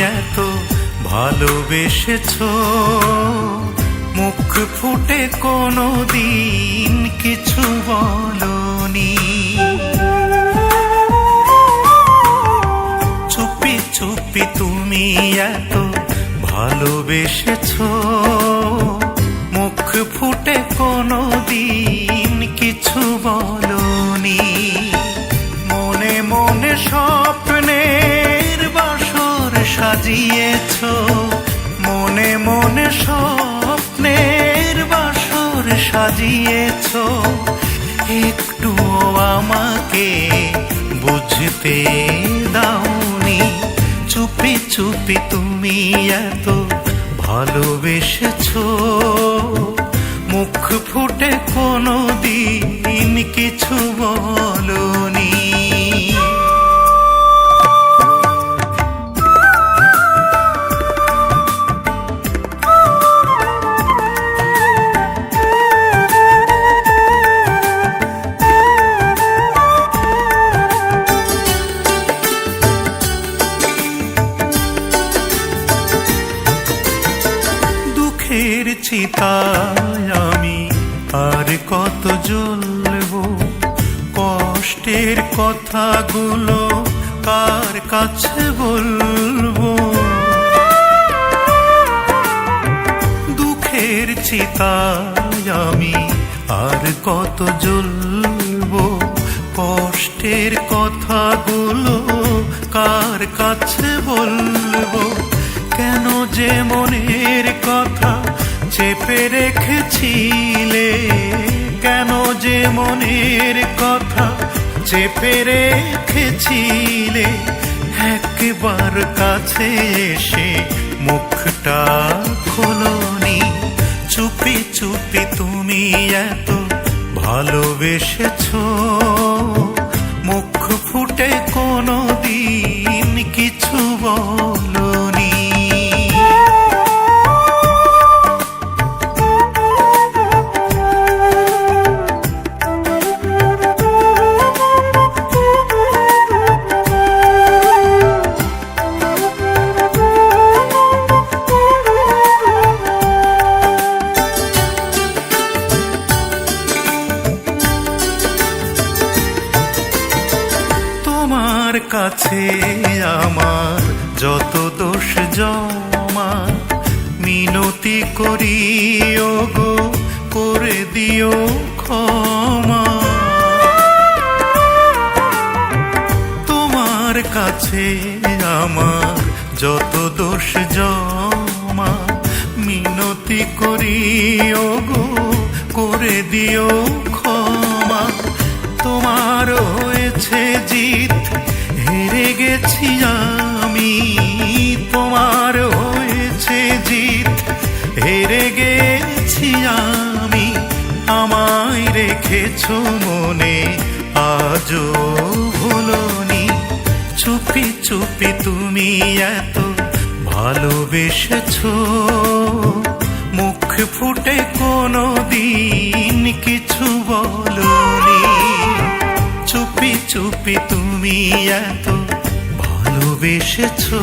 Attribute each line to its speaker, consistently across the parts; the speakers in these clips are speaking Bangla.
Speaker 1: এত ভালোবেসেছ। মুখ ফুটে কোনো দিন কিছু বলনি। চুপি চুপি তুমি এত ভালোবেসেছ। মুখ ফুটে কোনো দিন কিছু বলনি। সাজিয়েছ। মনে মনে স্বপ্নের বাসর সাজিয়েছ। একটু আমাকে বুঝতে দাওনি। চুপি চুপি তুমি এত ভালোবেসেছ। মুখ ফুটে কোনো দিন কিছু বলনি। দুঃখের চিতায় আমি আর কত জ্বলব? কষ্টের কথাগুলো কার কাছে বলব? দুঃখের চিতায় আমি আর কত জ্বলব? কষ্টের কথাগুলো কার কাছে বলব? কেন যে মনের কথা চেপে রেখেছিলে? কেন যে মনের কথা চেপে রেখেছিলে? একবার কাছে এসে মুখটা খোলনি। চুপি চুপি তুমি এত ভালোবেসেছ। মুখ ফুটে কোনো দিন তোমার কাছে আমার যত দোষ জমা, মিনতি করি গো, করে দিও ক্ষমা। তোমার কাছে আমার যত দোষ জমা, মিনতি করি গো, করে দিও ক্ষমা। তোমার হয়েছে জিত হেরে গেছি আমি, তোমার হয়েছে জিত। হেরে গেছি আমি, আমায় রেখেছ মনে, আজও ভুলনি। চুপি চুপি তুমি এত ভালোবেসেছ। মুখ ফুটে কোনো দিন কিছু বলনি। চুপি তুমি এত ভালোবেসেছ।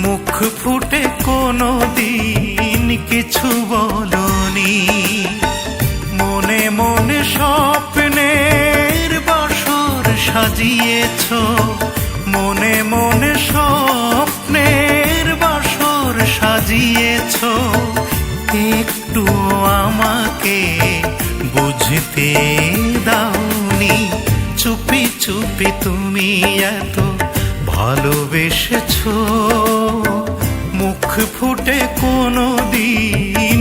Speaker 1: মুখ ফুটে কোনো দিন কিছু বলনি। মনে মনে স্বপ্নের বাসর সাজিয়েছ। মনে মনে স্বপ্নের বাসর সাজিয়েছ। একটু আমাকে বুঝতে দাওনি। চুপি চুপি তুমি এত ভালোবেসেছ। মুখ ফুটে কোনো দিন